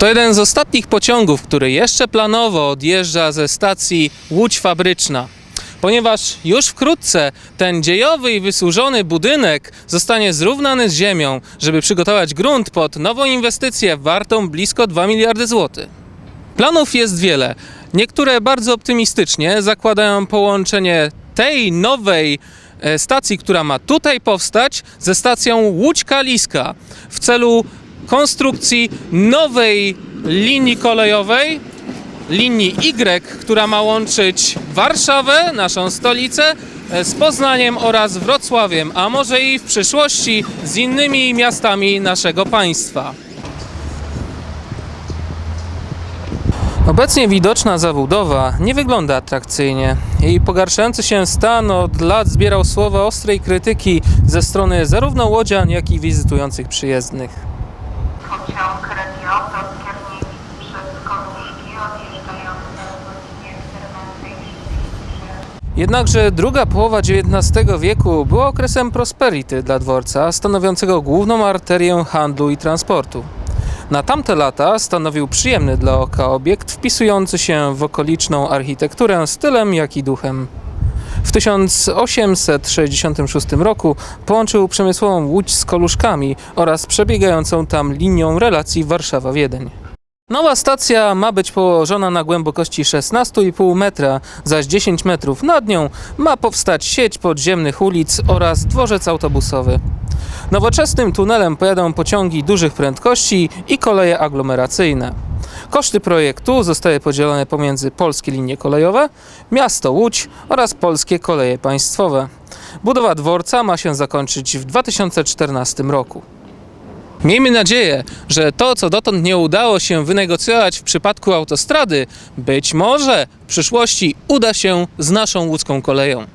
To jeden z ostatnich pociągów, który jeszcze planowo odjeżdża ze stacji Łódź Fabryczna. Ponieważ już wkrótce ten dziejowy i wysłużony budynek zostanie zrównany z ziemią, żeby przygotować grunt pod nową inwestycję wartą blisko 2 miliardy złotych. Planów jest wiele. Niektóre bardzo optymistycznie zakładają połączenie tej nowej e, stacji, która ma tutaj powstać, ze stacją Łódź Kaliska w celu konstrukcji nowej linii kolejowej, linii Y, która ma łączyć Warszawę, naszą stolicę, e, z Poznaniem oraz Wrocławiem, a może i w przyszłości z innymi miastami naszego państwa. Obecnie widoczna zabudowa nie wygląda atrakcyjnie. Jej pogarszający się stan od lat zbierał słowa ostrej krytyki ze strony zarówno łodzian, jak i wizytujących przyjezdnych. Jednakże druga połowa XIX wieku była okresem prosperity dla dworca, stanowiącego główną arterię handlu i transportu. Na tamte lata stanowił przyjemny dla oka obiekt wpisujący się w okoliczną architekturę stylem jak i duchem. W 1866 roku połączył przemysłową Łódź z Koluszkami oraz przebiegającą tam linią relacji Warszawa-Wiedeń. Nowa stacja ma być położona na głębokości 16,5 metra, zaś 10 metrów nad nią ma powstać sieć podziemnych ulic oraz dworzec autobusowy. Nowoczesnym tunelem pojadą pociągi dużych prędkości i koleje aglomeracyjne. Koszty projektu zostały podzielone pomiędzy polskie linie kolejowe, miasto Łódź oraz polskie koleje państwowe. Budowa dworca ma się zakończyć w 2014 roku. Miejmy nadzieję, że to, co dotąd nie udało się wynegocjować w przypadku autostrady, być może w przyszłości uda się z naszą łódzką koleją.